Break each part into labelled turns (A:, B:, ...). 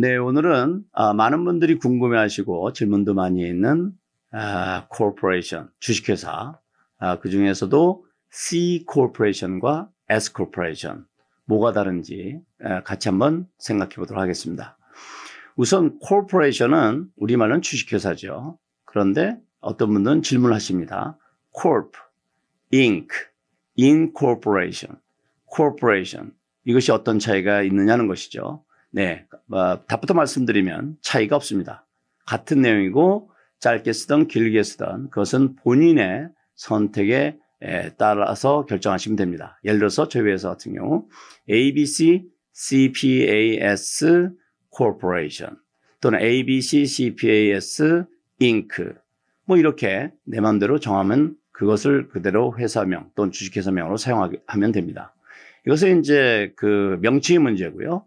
A: 네, 오늘은 아, 많은 분들이 궁금해하시고 질문도 많이 있는 아, corporation 주식회사 아, 그 중에서도 C corporation과 S corporation 뭐가 다른지 아, 같이 한번 생각해 보도록 하겠습니다. 우선 corporation은 우리말은 주식회사죠. 그런데 어떤 분들은 질문하십니다. corp, inc, incorporation, corporation 이것이 어떤 차이가 있느냐는 것이죠. 네, 어, 답부터 말씀드리면 차이가 없습니다. 같은 내용이고 짧게 쓰던 길게 쓰던 그것은 본인의 선택에 에, 따라서 결정하시면 됩니다. 예를 들어서 저희 회사 같은 경우 ABC CPAS Corporation 또는 ABC CPAS Inc. 뭐 이렇게 내 마음대로 정하면 그것을 그대로 회사명 또는 주식회사명으로 사용하면 됩니다. 이것은 이제 그 명칭의 문제고요.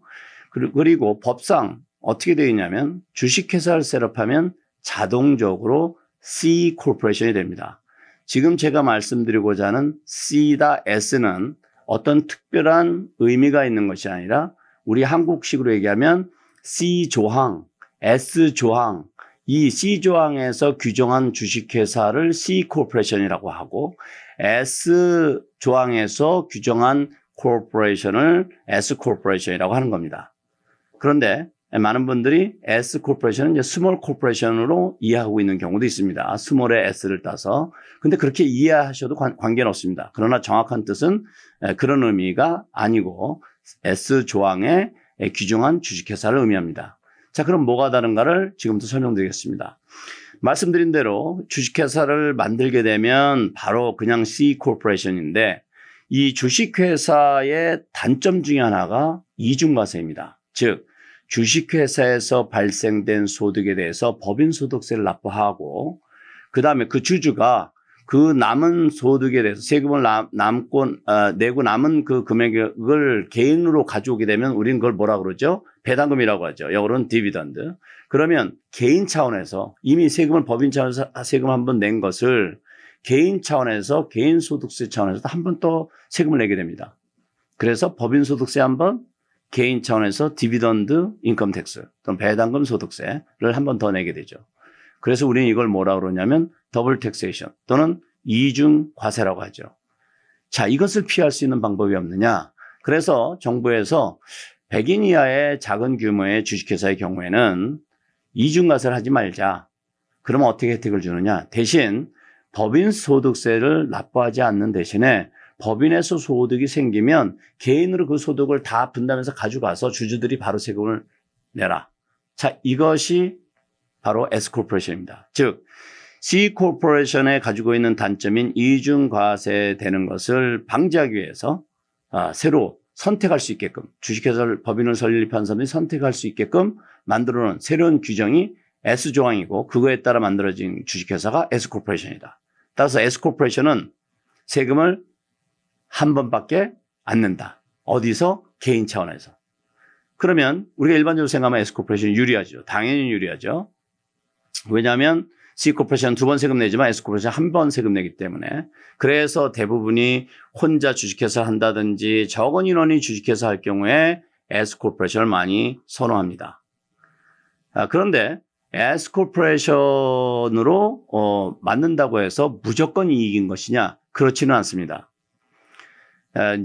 A: 그리- 그리고 법상 어떻게 되어 있냐면 주식회사를 셋업하면 자동적으로 C 코퍼레이션이 됩니다. 지금 제가 말씀드리고자 하는 C다 S는 어떤 특별한 의미가 있는 것이 아니라 우리 한국식으로 얘기하면 C 조항, S 조항, 이 C 조항에서 규정한 주식회사를 C 코퍼레이션이라고 하고 S 조항에서 규정한 코퍼레이션을 S 코퍼레이션이라고 하는 겁니다. 그런데 많은 분들이 S 코퍼레이션은 이제 스몰 코퍼레이션으로 이해하고 있는 경우도 있습니다. 스몰의 S를 따서. 근데 그렇게 이해하셔도 관, 관계는 없습니다. 그러나 정확한 뜻은 에, 그런 의미가 아니고 S 조항에 에, 규정한 주식회사를 의미합니다. 자, 그럼 뭐가 다른가를 지금부터 설명드리겠습니다. 말씀드린 대로 주식회사를 만들게 되면 바로 그냥 C 코퍼레이션인데 이 주식회사의 단점 중에 하나가 이중과세입니다. 즉, 주식회사에서 발생된 소득에 대해서 법인소득세를 납부하고, 그 다음에 그 주주가 그 남은 소득에 대해서 세금을 남, 남고, 어, 내고 남은 그 금액을 개인으로 가져오게 되면 우리는 그걸 뭐라 그러죠? 배당금이라고 하죠. 영어로는 디비던드. 그러면 개인 차원에서 이미 세금을 법인 차원에서 세금 한 번 낸 것을 개인 차원에서 개인 소득세 차원에서 한 번 또 세금을 내게 됩니다. 그래서 법인 소득세 한 번, 개인 차원에서 디비던드 인컴 텍스 또는 배당금 소득세를 한 번 더 내게 되죠. 그래서 우리는 이걸 뭐라 그러냐면 더블 텍세이션 또는 이중 과세라고 하죠. 자, 이것을 피할 수 있는 방법이 없느냐? 그래서 정부에서 100인 이하의 작은 규모의 주식회사의 경우에는 이중과세를 하지 말자. 그러면 어떻게 혜택을 주느냐? 대신 법인 소득세를 납부하지 않는 대신에 법인에서 소득이 생기면 개인으로 그 소득을 다 분담해서 가져가서 주주들이 바로 세금을 내라. 자, 이것이 바로 S 코퍼레이션입니다. 즉 C 코퍼레이션에 가지고 있는 단점인 이중 과세 되는 것을 방지하기 위해서 아, 새로 선택할 수 있게끔 주식회사를 법인을 설립한 사람이 선택할 수 있게끔 만들어 놓은 새로운 규정이 S 조항이고 그거에 따라 만들어진 주식회사가 S 코퍼레이션이다. 따라서 S 코퍼레이션은 세금을 한 번밖에 안 낸다. 어디서? 개인 차원에서. 그러면 우리가 일반적으로 생각하면 S 코퍼레이션이 유리하죠. 당연히 유리하죠. 왜냐하면 C 코퍼레이션 두 번 세금 내지만 S 코퍼레이션 한 번 세금 내기 때문에 그래서 대부분이 혼자 주식회사 한다든지 적은 인원이 주식회사 할 경우에 S 코퍼레이션을 많이 선호합니다. 아, 그런데 S 코퍼레이션으로 어, 맞는다고 해서 무조건 이익인 것이냐? 그렇지는 않습니다.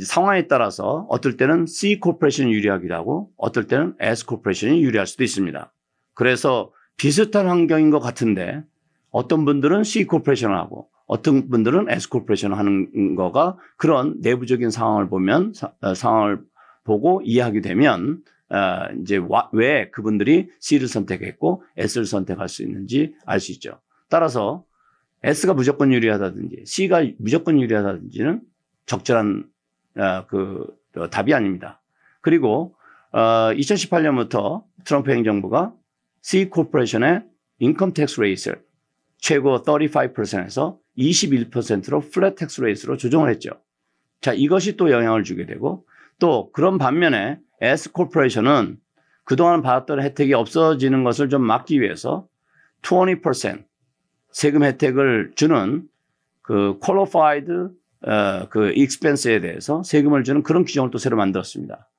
A: 상황에 따라서 어떨 때는 C 코퍼레이션이 유리하기도 하고 어떨 때는 S 코퍼레이션이 유리할 수도 있습니다. 그래서 비슷한 환경인 것 같은데 어떤 분들은 C 코퍼레이션을 하고 어떤 분들은 S 코퍼레이션을 하는 거가 그런 내부적인 상황을 보면 사- 어, 상황을 보고 이해하게 되면 어, 이제 와- 왜 그분들이 C를 선택했고 S를 선택할 수 있는지 알 수 있죠. 따라서 S가 무조건 유리하다든지 C가 무조건 유리하다든지는 적절한 어, 그 어, 답이 아닙니다. 그리고 어, 2018년부터 트럼프 행정부가 C 코퍼레이션의 인컴 텍스 레이스를 최고 35%에서 21%로 플랫 텍스 레이스로 조정을 했죠. 자, 이것이 또 영향을 주게 되고 또 그런 반면에 S 코퍼레이션은 그동안 받았던 혜택이 없어지는 것을 좀 막기 위해서 20% 세금 혜택을 주는 그 qualified 어, 그 expense에 대해서 세금을 주는 그런 규정을 또 새로 만들었습니다.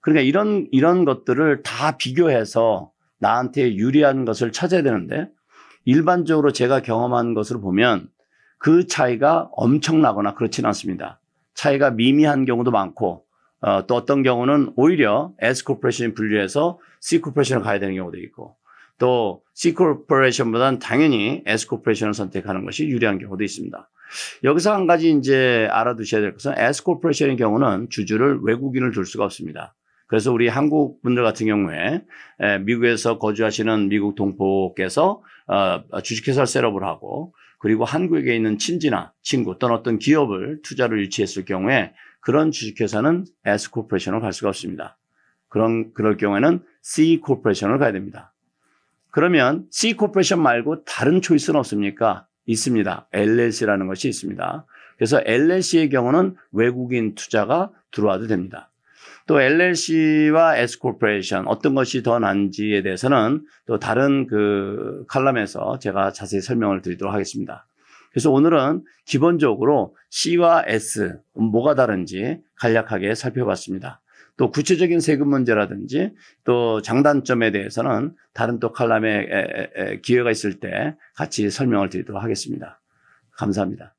A: 그러니까 이런 이런 것들을 다 비교해서 나한테 유리한 것을 찾아야 되는데 일반적으로 제가 경험한 것을 보면 그 차이가 엄청나거나 그렇지는 않습니다. 차이가 미미한 경우도 많고 어, 또 어떤 경우는 오히려 S 코퍼레이션이 분류해서 C 코퍼레이션을 가야 되는 경우도 있고 또 C 코퍼레이션보다는 당연히 S 코퍼레이션을 선택하는 것이 유리한 경우도 있습니다. 여기서 한 가지 이제 알아두셔야 될 것은 S 코퍼레이션의 경우는 주주를 외국인을 둘 수가 없습니다. 그래서 우리 한국 분들 같은 경우에 에, 미국에서 거주하시는 미국 동포께서 어, 주식회사를 셋업을 하고 그리고 한국에 있는 친지나 친구 또는 어떤 기업을 투자를 유치했을 경우에 그런 주식회사는 S 코퍼레이션을 갈 수가 없습니다. 그런 그럴 경우에는 C 코퍼레이션을 가야 됩니다. 그러면 C 코퍼레이션 말고 다른 초이스는 없습니까? 있습니다. LLC라는 것이 있습니다. 그래서 LLC의 경우는 외국인 투자가 들어와도 됩니다. 또 LLC와 S 코퍼레이션 어떤 것이 더 난지에 대해서는 또 다른 그 칼럼에서 제가 자세히 설명을 드리도록 하겠습니다. 그래서 오늘은 기본적으로 C와 S 뭐가 다른지 간략하게 살펴봤습니다. 또 구체적인 세금 문제라든지 또 장단점에 대해서는 다른 또 칼럼에 기회가 있을 때 같이 설명을 드리도록 하겠습니다. 감사합니다.